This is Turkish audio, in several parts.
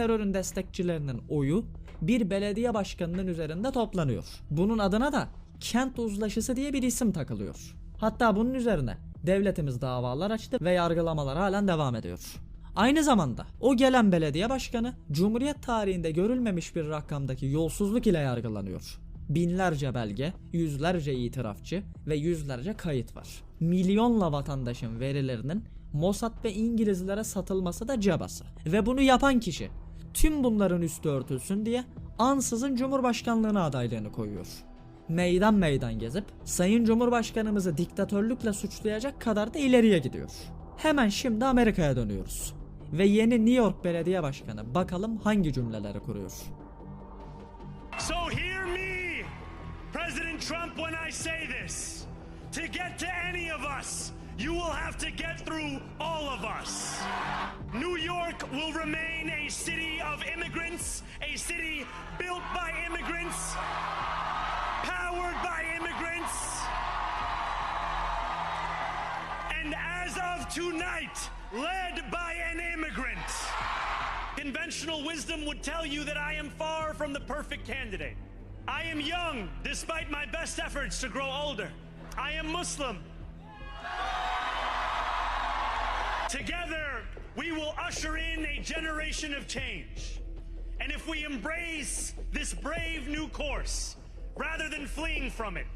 terörün destekçilerinin oyu bir belediye başkanının üzerinde toplanıyor. Bunun adına da kent uzlaşısı diye bir isim takılıyor. Hatta bunun üzerine devletimiz davalar açtı ve yargılamalar halen devam ediyor. Aynı zamanda o gelen belediye başkanı Cumhuriyet tarihinde görülmemiş bir rakamdaki yolsuzluk ile yargılanıyor. Binlerce belge, yüzlerce itirafçı ve yüzlerce kayıt var. Milyonla vatandaşın verilerinin Mossad ve İngilizlere satılması da cabası. Ve bunu yapan kişi tüm bunların üstü örtülsün diye ansızın Cumhurbaşkanlığına adaylığını koyuyor. Meydan meydan gezip Sayın Cumhurbaşkanımızı diktatörlükle suçlayacak kadar da ileriye gidiyor. Hemen şimdi Amerika'ya dönüyoruz. Ve yeni New York Belediye Başkanı bakalım hangi cümleleri kuruyor. So hear me, President Trump, when I say this. To get to any of us, you will have to get through all of us. Will remain a city of immigrants, a city built by immigrants, powered by immigrants. And as of tonight, led by an immigrant. Conventional wisdom would tell you that I am far from the perfect candidate. I am young, despite my best efforts to grow older. I am Muslim. Together, we will usher in a generation of change. And if we embrace this brave new course, rather than fleeing from it,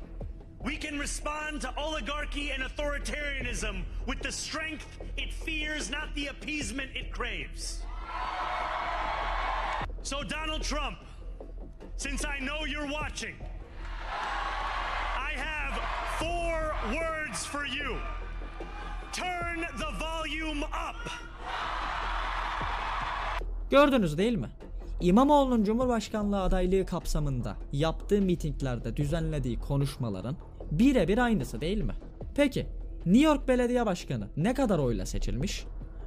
we can respond to oligarchy and authoritarianism with the strength it fears, not the appeasement it craves. So, Donald Trump, since I know you're watching, I have four words for you. Turn the volume up. Gördünüz değil mi? İmamoğlu'nun Cumhurbaşkanlığı adaylığı kapsamında yaptığı mitinglerde düzenlediği konuşmaların birebir aynısı değil mi? Peki New York Belediye Başkanı ne kadar oyla seçilmiş?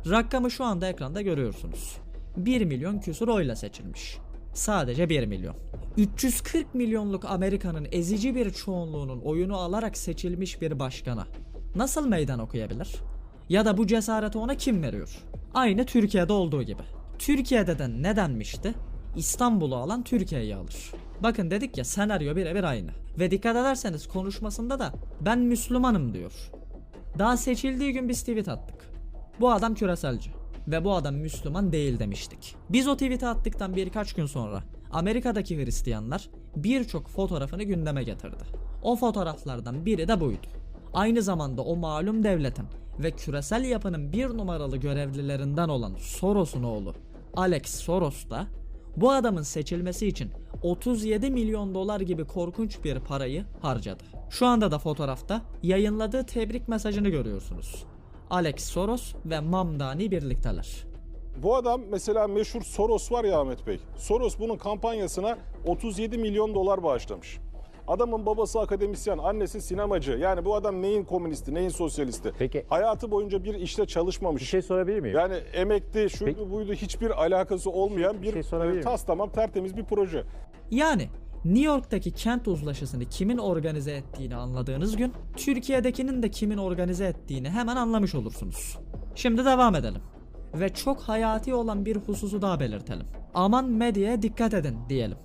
Rakamı şu anda ekranda görüyorsunuz. 1 milyon küsur oyla seçilmiş. Sadece 1 milyon. 340 milyonluk Amerika'nın ezici bir çoğunluğunun oyunu alarak seçilmiş bir başkana nasıl meydan okuyabilir? Ya da bu cesareti ona kim veriyor? Aynı Türkiye'de olduğu gibi. Türkiye'de de ne denmişti? İstanbul'u alan Türkiye'yi alır. Bakın dedik ya senaryo birebir aynı. Ve dikkat ederseniz konuşmasında da ben Müslümanım diyor. Daha seçildiği gün biz tweet attık. Bu adam küreselci ve bu adam Müslüman değil demiştik. Biz o tweet'i attıktan birkaç gün sonra Amerika'daki Hristiyanlar birçok fotoğrafını gündeme getirdi. O fotoğraflardan biri de buydu. Aynı zamanda o malum devletin ve küresel yapının bir numaralı görevlilerinden olan Soros'un oğlu Alex Soros da bu adamın seçilmesi için 37 milyon dolar gibi korkunç bir parayı harcadı. Şu anda da fotoğrafta yayınladığı tebrik mesajını görüyorsunuz. Alex Soros ve Mamdani birlikteler. Bu adam mesela meşhur Soros var ya Ahmet Bey. Soros bunun kampanyasına 37 milyon dolar bağışlamış. Adamın babası akademisyen, annesi sinemacı. Yani bu adam neyin komünisti, neyin sosyalisti? Peki. Hayatı boyunca bir işte çalışmamış. Bir şey sorabilir miyim? Yani emekli, şuydu Peki. buydu hiçbir alakası olmayan bir, şey e, miyim? tas tamam tertemiz bir proje. Yani New York'taki kent uzlaşısını kimin organize ettiğini anladığınız gün Türkiye'dekinin de kimin organize ettiğini hemen anlamış olursunuz. Şimdi devam edelim. Ve çok hayati olan bir hususu daha belirtelim. Aman medyaya dikkat edin diyelim.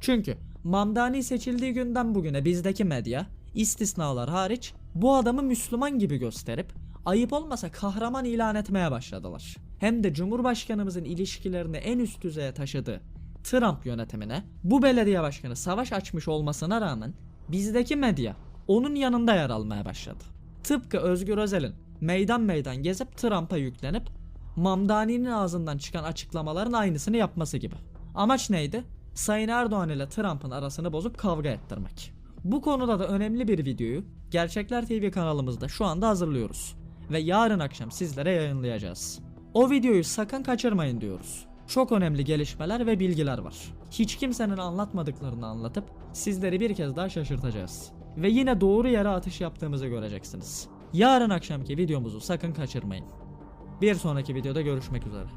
Çünkü Mamdani seçildiği günden bugüne bizdeki medya istisnalar hariç bu adamı Müslüman gibi gösterip ayıp olmasa kahraman ilan etmeye başladılar. Hem de Cumhurbaşkanımızın ilişkilerini en üst düzeye taşıdığı Trump yönetimine bu belediye başkanı savaş açmış olmasına rağmen bizdeki medya onun yanında yer almaya başladı. Tıpkı Özgür Özel'in meydan meydan gezip Trump'a yüklenip Mamdani'nin ağzından çıkan açıklamaların aynısını yapması gibi. Amaç neydi? Sayın Erdoğan ile Trump'ın arasını bozup kavga ettirmek. Bu konuda da önemli bir videoyu Gerçekler TV kanalımızda şu anda hazırlıyoruz ve yarın akşam sizlere yayınlayacağız. O videoyu sakın kaçırmayın diyoruz. Çok önemli gelişmeler ve bilgiler var. Hiç kimsenin anlatmadıklarını anlatıp sizleri bir kez daha şaşırtacağız. Ve yine doğru yere atış yaptığımızı göreceksiniz. Yarın akşamki videomuzu sakın kaçırmayın. Bir sonraki videoda görüşmek üzere.